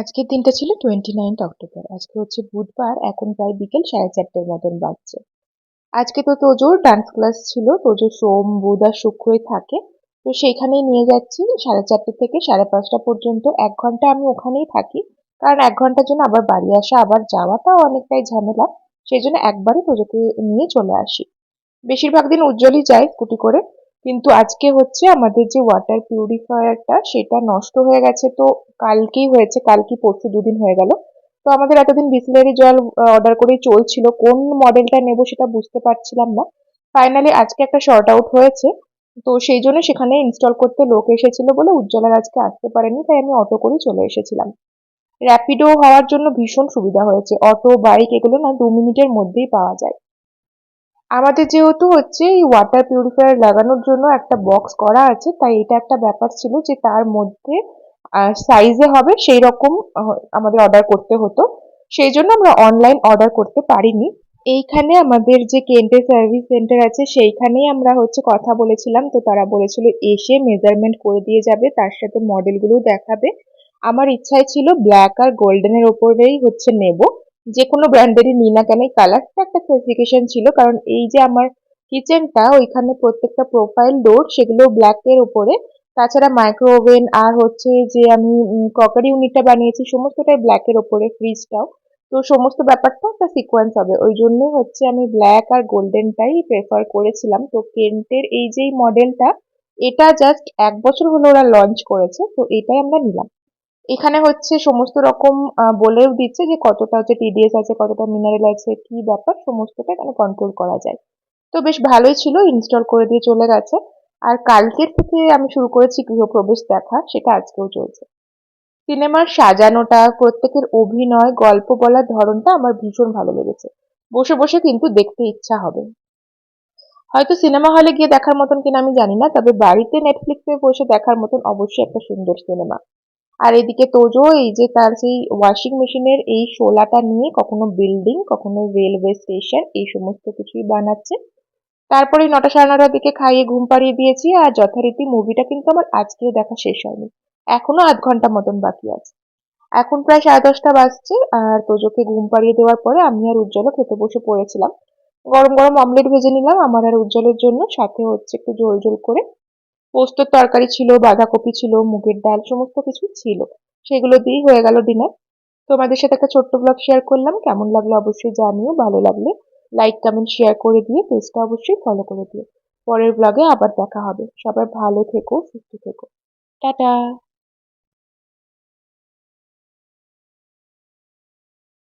আজকের দিনটা ছিল টোয়েন্টি নাইনথ অক্টোবর আজকে হচ্ছে বুধবার, এখন প্রায় বিকেল সাড়ে চারটের মতন বাজছে। আজকে তো তোজোর ডান্স ক্লাস ছিল, তোজো, সোম, বুধ আর শুক্রই থাকে। তো সেইখানেই নিয়ে যাচ্ছি, সাড়ে চারটে থেকে সাড়ে পাঁচটা পর্যন্ত। এক ঘণ্টা আমি ওখানেই থাকি, কারণ এক ঘণ্টার জন্য আবার বাড়ি আসা, আবার যাওয়াটাও অনেকটাই ঝামেলা। সেই জন্য একবারই তোজোকে নিয়ে চলে আসি। বেশিরভাগ দিন উজ্জ্বলই যায়, স্কুটি করে। কিন্তু আজকে হচ্ছে আমাদের যে ওয়াটার পিউরিফায়ারটা সেটা নষ্ট হয়ে গেছে। তো কালকেই হয়েছে কালকে পরশু দুদিন হয়ে গেল। তো আমাদের এতদিন বিসলারি জল অর্ডার করেই চলছিল। কোন মডেলটা নেব সেটা বুঝতে পারছিলাম না। ফাইনালি আজকে একটা শর্ট আউট হয়েছে। তো সেই জন্য সেখানে ইনস্টল করতে লোক এসেছিল বলে উজ্জ্বলার আজকে আসতে পারেনি, তাই আমি অটো করেই চলে এসেছিলাম। র্যাপিডো হওয়ার জন্য ভীষণ সুবিধা হয়েছে। অটো বাইক এগুলো না দু মিনিটের মধ্যেই পাওয়া যায়। আমাদের যেহেতু হচ্ছে এই ওয়াটার পিউরিফায়ার লাগানোর জন্য একটা বক্স করা আছে, তাই এটা একটা ব্যাপার ছিল যে তার মধ্যে সাইজে হবে সেই রকম আমাদের অর্ডার করতে হতো। সেই জন্য আমরা অনলাইন অর্ডার করতে পারিনি। এইখানে আমাদের যে কেন্টে সার্ভিস সেন্টার আছে, সেইখানেই আমরা হচ্ছে কথা বলেছিলাম। তো তারা বলেছিল, এসে মেজারমেন্ট করে দিয়ে যাবে, তার সাথে মডেলগুলো দেখাবে। আমার ইচ্ছাই ছিল ব্ল্যাক আর গোল্ডেনের ওপরেই হচ্ছে নেব। যে কোনো ব্র্যান্ডেরই নিই না কেন, এই কালারটা একটা স্পেসিফিকেশন ছিল, কারণ এই যে আমার কিচেনটা ওইখানে প্রত্যেকটা প্রোফাইল ডোর সেগুলো ব্ল্যাকের উপরে। তাছাড়া মাইক্রো ওভেন আর হচ্ছে যে আমি ক্রকারি ইউনিটটা বানিয়েছি, সমস্তটাই ব্ল্যাকের ওপরে ফ্রিজটাও তো সমস্ত ব্যাপারটা একটা সিকোয়েন্স হবে। ওই জন্য হচ্ছে আমি ব্ল্যাক আর গোল্ডেনটাই প্রেফার করেছিলাম। তো কেন্টের এই যেই মডেলটা এটা জাস্ট এক বছর হলো ওরা লঞ্চ করেছে, তো এটাই আমরা নিলাম। এখানে হচ্ছে সমস্ত রকম বলেও দিচ্ছে যে কতটা হচ্ছে টিডিএস আছে, কতটা মিনারেল আছে, কি ব্যাপার, সমস্তটা এখানে কন্ট্রোল করা যায়। তো বেশ ভালোই ছিল ইনস্টল করে দিয়ে চলে গেছে। আর কালকের থেকে আমি শুরু করেছি গৃহপ্রবেশ দেখা, সেটা আজকেও চলছে। সিনেমার সাজানোটা, প্রত্যেকের অভিনয়, গল্প বলার ধরনটা আমার ভীষণ ভালো লেগেছে। বসে বসে কিন্তু দেখতে ইচ্ছা হবে। হয়তো সিনেমা হলে গিয়ে দেখার মতন কিনা আমি জানি না, তবে বাড়িতে নেটফ্লিক্সে বসে দেখার মতন অবশ্যই একটা সুন্দর সিনেমা। আর এদিকে তোজো, এই যে তার সেই ওয়াশিং মেশিনের এই শোলাটা নিয়ে কখনো বিল্ডিং কখনো রেলওয়ে স্টেশন এই সমস্ত কিছুই বানাচ্ছে। তারপরে নটা সাড়ে নটার দিকে খাইয়ে ঘুম পাড়িয়ে দিয়েছি আর যথারীতি মুভিটা কিন্তু আমার আজকেও দেখা শেষ হয়নি। এখনও আধ ঘণ্টা মতন বাকি আছে। এখন প্রায় সাড়ে দশটা বাজছে আর তোজোকে ঘুম পাড়িয়ে দেওয়ার পরে আমি আর উজ্জ্বলও খেতে বসে পড়েছিলাম। গরম গরম অমলেট ভেজে নিলাম আমার আর উজ্জ্বলের জন্য, সাথে হচ্ছে একটু ঝোল ঝোল করে। পোস্তর তরকারি ছিল, বাঁধাকপি ছিল, মুগের ডাল, সমস্ত কিছু ছিল। সেগুলো দিয়েই হয়ে গেল ডিনার। তোমাদের সাথে একটা ছোট্ট ব্লগ শেয়ার করলাম। কেমন লাগল অবশ্যই জানিও। ভালো লাগলে লাইক কমেন্ট শেয়ার করে দিয়ে পেজটা অবশ্যই ফলো করে দিও। পরের ব্লগে আবার দেখা হবে। সবাই ভালো থেকো, সুস্থ থেকো। টাটা!